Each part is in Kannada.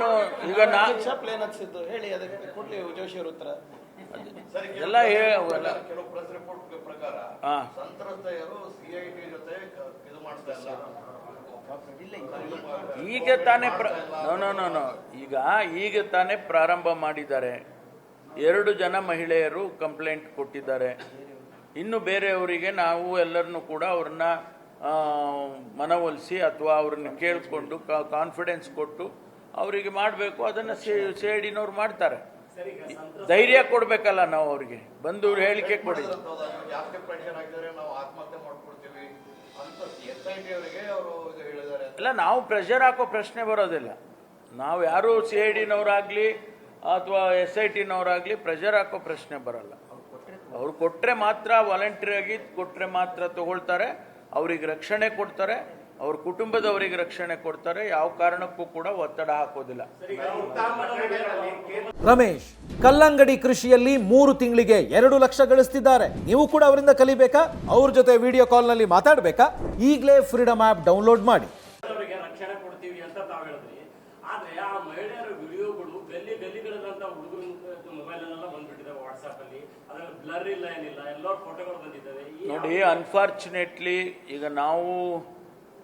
ನಾನು ಈಗ ನಾ ಪ್ಲೇನ್ ಹೇಳಿ ಅದಕ್ಕೆ ಕೊಡ್ಲಿ ಜೋಶಿ ಅವ್ರ ಉತ್ತರ. ಎಲ್ಲ ಹೇ ಕೆಲವು ಪ್ರೆಸ್ ರಿಪೋರ್ಟ್ ಪ್ರಕಾರ ಸಂತ್ರಸ್ತೆಯರು ಸಿಐಟಿ ಜೊತೆ ಇದು ಮಾಡ್ತಾ ಇಲ್ಲ. ಈಗ ತಾನೇ ಪ್ರ ನೋ ನೋ ನೋ ನೋ ಈಗ ಈಗ ತಾನೇ ಪ್ರಾರಂಭ ಮಾಡಿದ್ದಾರೆ. ಎರಡು ಜನ ಮಹಿಳೆಯರು ಕಂಪ್ಲೇಂಟ್ ಕೊಟ್ಟಿದ್ದಾರೆ. ಇನ್ನು ಬೇರೆಯವರಿಗೆ ನಾವು ಎಲ್ಲರನ್ನೂ ಕೂಡ ಅವ್ರನ್ನ ಮನವೊಲಿಸಿ ಅಥವಾ ಅವ್ರನ್ನ ಕೇಳಿಕೊಂಡು ಕಾನ್ಫಿಡೆನ್ಸ್ ಕೊಟ್ಟು ಅವರಿಗೆ ಮಾಡಬೇಕು, ಅದನ್ನು ಸೇಡಿನವ್ರು ಮಾಡ್ತಾರೆ. ಧೈರ್ಯ ಕೊಡಬೇಕಲ್ಲ ನಾವು ಅವರಿಗೆ. ಬಂದು ಹೇಳಿಕೆ ಕೊಡಿ. ಇಲ್ಲ ನಾವು ಪ್ರೆಷರ್ ಹಾಕೋ ಪ್ರಶ್ನೆ ಬರೋದಿಲ್ಲ. ನಾವು ಯಾರು ಸಿ ಐ ಡಿನವರಾಗಲಿ ಅಥವಾ ಎಸ್ ಐ ಟಿನವರಾಗಲಿ ಪ್ರೆಷರ್ ಹಾಕೋ ಪ್ರಶ್ನೆ ಬರಲ್ಲ. ಅವ್ರು ಕೊಟ್ಟರೆ ಮಾತ್ರ ವಾಲಂಟ್ರಿ ಆಗಿ ಕೊಟ್ಟರೆ ಮಾತ್ರ ತಗೊಳ್ತಾರೆ. ಅವ್ರಿಗೆ ರಕ್ಷಣೆ ಕೊಡ್ತಾರೆ. ಅವ್ರ ಕುಟುಂಬದವರಿಗೆ ರಕ್ಷಣೆ ಕೊಡ್ತಾರೆ ಯಾವ ಕಾರಣಕ್ಕೂ ಕೂಡ ಒತ್ತಡ ಹಾಕೋದಿಲ್ಲ. ರಮೇಶ್ ಕಲ್ಲಂಗಡಿ ಕೃಷಿಯಲ್ಲಿ ಮೂರು ತಿಂಗಳಿಗೆ ಎರಡು ಲಕ್ಷ ಗಳಿಸ್ತಿದ್ದಾರೆ. ನೀವು ಕೂಡ ಅವರಿಂದ ಕಲಿಬೇಕಾ? ಅವ್ರ ಜೊತೆ ವಿಡಿಯೋ ಕಾಲ್ನಲ್ಲಿ ಮಾತಾಡಬೇಕಾ? ಈಗಲೇ ಫ್ರೀಡಮ್ ಆ್ಯಪ್ ಡೌನ್ಲೋಡ್ ಮಾಡಿ. ನೋಡಿ ಅನ್ಫಾರ್ಚುನೇಟ್ಲಿ ಈಗ ನಾವು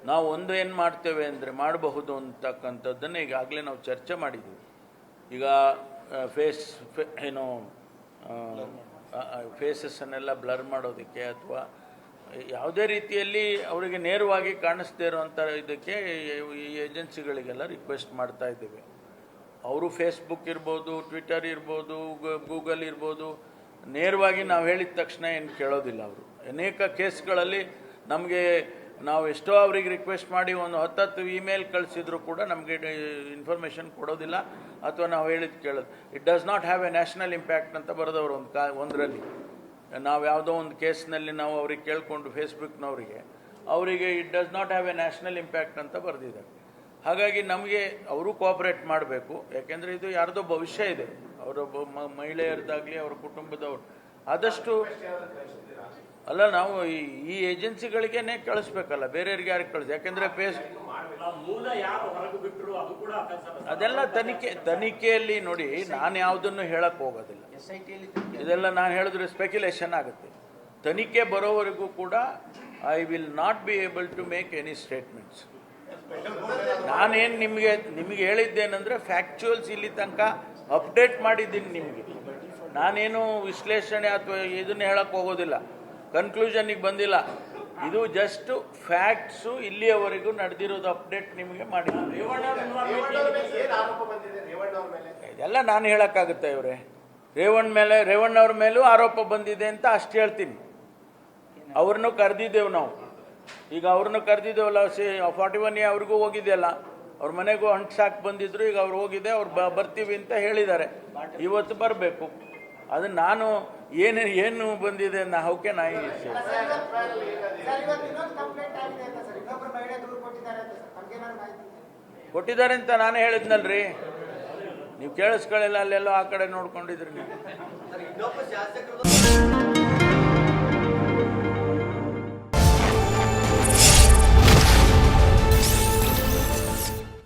ನಾವು ಒಂದು ಏನು ಮಾಡ್ತೇವೆ ಅಂದರೆ ಮಾಡಬಹುದು ಅಂತಕ್ಕಂಥದ್ದನ್ನು ಈಗಾಗಲೇ ನಾವು ಚರ್ಚೆ ಮಾಡಿದ್ದೀವಿ. ಈಗ ಫೇಸ್ ಏನು ಫೇಸಸ್ಸನ್ನೆಲ್ಲ ಬ್ಲರ್ ಮಾಡೋದಕ್ಕೆ ಅಥವಾ ಯಾವುದೇ ರೀತಿಯಲ್ಲಿ ಅವರಿಗೆ ನೇರವಾಗಿ ಕಾಣಿಸ್ದೇ ಇರುವಂಥ ಇದಕ್ಕೆ ಈ ಏಜೆನ್ಸಿಗಳಿಗೆಲ್ಲ ರಿಕ್ವೆಸ್ಟ್ ಮಾಡ್ತಾ ಇದ್ದೇವೆ. ಅವರು ಫೇಸ್ಬುಕ್ ಇರ್ಬೋದು ಟ್ವಿಟರ್ ಇರ್ಬೋದು ಗೂಗಲ್ ಇರ್ಬೋದು, ನೇರವಾಗಿ ನಾವು ಹೇಳಿದ ತಕ್ಷಣ ಏನು ಕೇಳೋದಿಲ್ಲ ಅವರು. ಅನೇಕ ಕೇಸ್ಗಳಲ್ಲಿ ನಮಗೆ ನಾವು ಎಷ್ಟೋ ಅವರಿಗೆ ರಿಕ್ವೆಸ್ಟ್ ಮಾಡಿ ಒಂದು ಹತ್ತತ್ತು ಇಮೇಲ್ ಕಳಿಸಿದ್ರು ಕೂಡ ನಮಗೆ ಇನ್ಫಾರ್ಮೇಷನ್ ಕೊಡೋದಿಲ್ಲ ಅಥವಾ ನಾವು ಹೇಳಿದ್ದು ಕೇಳೋದು. It does not have a national impact ಅಂತ ಬರೆದವರು ಒಂದು ಕಾ, ಒಂದರಲ್ಲಿ. ನಾವು ಯಾವುದೋ ಒಂದು ಕೇಸ್ನಲ್ಲಿ ನಾವು ಅವ್ರಿಗೆ ಕೇಳಿಕೊಂಡು ಫೇಸ್ಬುಕ್ನವರಿಗೆ ಅವರಿಗೆ it does not have a national impact ಅಂತ ಬರೆದಿದ್ದಾರೆ ಹಾಗಾಗಿ ನಮಗೆ ಅವರು ಕೋಆಪ್ರೇಟ್ ಮಾಡಬೇಕು. ಯಾಕೆಂದರೆ ಇದು ಯಾರದೋ ಭವಿಷ್ಯ ಇದೆ. ಅವರ ಮಹಿಳೆಯರದ್ದಾಗಲಿ ಅವರ ಕುಟುಂಬದವ್ರು. ಆದಷ್ಟು ಅಲ್ಲ, ನಾವು ಈ ಏಜೆನ್ಸಿಗಳಿಗೇನೆ ಕಳಿಸ್ಬೇಕಲ್ಲ, ಬೇರೆಯವ್ರಿಗೆ ಯಾರಿಗೆ ಕಳಿಸ್? ಯಾಕೆಂದ್ರೆ ಪೇಸ್ ಅದೆಲ್ಲ ತನಿಖೆ, ತನಿಖೆಯಲ್ಲಿ ನೋಡಿ, ನಾನು ಯಾವುದನ್ನು ಹೇಳಕ್ ಹೋಗೋದಿಲ್ಲ. ಇದೆಲ್ಲ ನಾನು ಹೇಳಿದ್ರೆ ಸ್ಪೆಕ್ಯುಲೇಷನ್ ಆಗುತ್ತೆ. ತನಿಖೆ ಬರೋವರೆಗೂ ಕೂಡ I will not be able to make any statements ನಾನೇನು ನಿಮಗೆ ನಿಮಗೆ ಹೇಳಿದ್ದೇನೆಂದ್ರೆ ಫ್ಯಾಕ್ಚುಯಲ್ಸ್ ಇಲ್ಲಿ ತನಕ ಅಪ್ಡೇಟ್ ಮಾಡಿದ್ದೀನಿ ನಿಮಗೆ. ನಾನೇನು ವಿಶ್ಲೇಷಣೆ ಅಥವಾ ಇದನ್ನ ಹೇಳಕ್ಕೆ ಹೋಗೋದಿಲ್ಲ. ಕನ್ಕ್ಲೂಷನ್ಗೆ ಬಂದಿಲ್ಲ. ಇದು ಜಸ್ಟ್ ಫ್ಯಾಕ್ಟ್ಸು ಇಲ್ಲಿಯವರೆಗೂ ನಡೆದಿರೋದು ಅಪ್ಡೇಟ್ ನಿಮಗೆ ಮಾಡಿದ್ದೀನಿ ಇದೆಲ್ಲ ನಾನು ಹೇಳೋಕ್ಕಾಗುತ್ತೆ ಇವರೇ? ರೇವಣ್ಣ ಮೇಲೆ, ರೇವಣ್ಣ ಅವ್ರ ಮೇಲೂ ಆರೋಪ ಬಂದಿದೆ ಅಂತ ಅಷ್ಟು ಹೇಳ್ತೀನಿ. ಅವ್ರನ್ನೂ ಕರೆದಿದ್ದೇವೆ ನಾವು. ಈಗ ಅವ್ರನ್ನೂ ಕರೆದಿದ್ದೇವಲ್ಲ ಫಾರ್ಟಿ ಒನ್ ಎ ಅವ್ರಿಗೂ ಹೋಗಿದೆಯಲ್ಲ? ಅವ್ರ ಮನೆಗೂ ಅಂಟ್ಸಾಕ್ ಬಂದಿದ್ರು, ಈಗ ಅವ್ರು ಹೋಗಿದೆ, ಅವ್ರು ಬರ್ತೀವಿ ಅಂತ ಹೇಳಿದ್ದಾರೆ. ಇವತ್ತು ಬರಬೇಕು. ಅದು ನಾನು ಏನು ಏನು ಬಂದಿದೆ ನಾ ಹೌಕೆ ನಾ ಸರ್. ಇವತ್ತು ಇನ್ನೊಂದು ಕಂಪ್ಲೇಂಟ್ ಆಗಿದೆ ಅಂತ ಸರ್. ಇನ್ನೊಬ್ರು ಮಹಿಳೆ ದೂರು ಕೊಟ್ಟಿದ್ದಾರೆ ಅಂತ ಸರ್. ನಮ್ಗೇನಾದ್ರು ಮಾಹಿತಿ ಕೊಟ್ಟಿದ್ದಾರೆ ಅಂತ ನಾನು ಹೇಳಿದ್ನಲ್ರಿ. ನೀವು ಕೇಳಿಸ್ಕೊಳ್ಳಿಲ್ಲ ಅಲ್ಲೆಲ್ಲೋ ಆ ಕಡೆ ನೋಡ್ಕೊಂಡಿದ್ರಿ ನೀವು.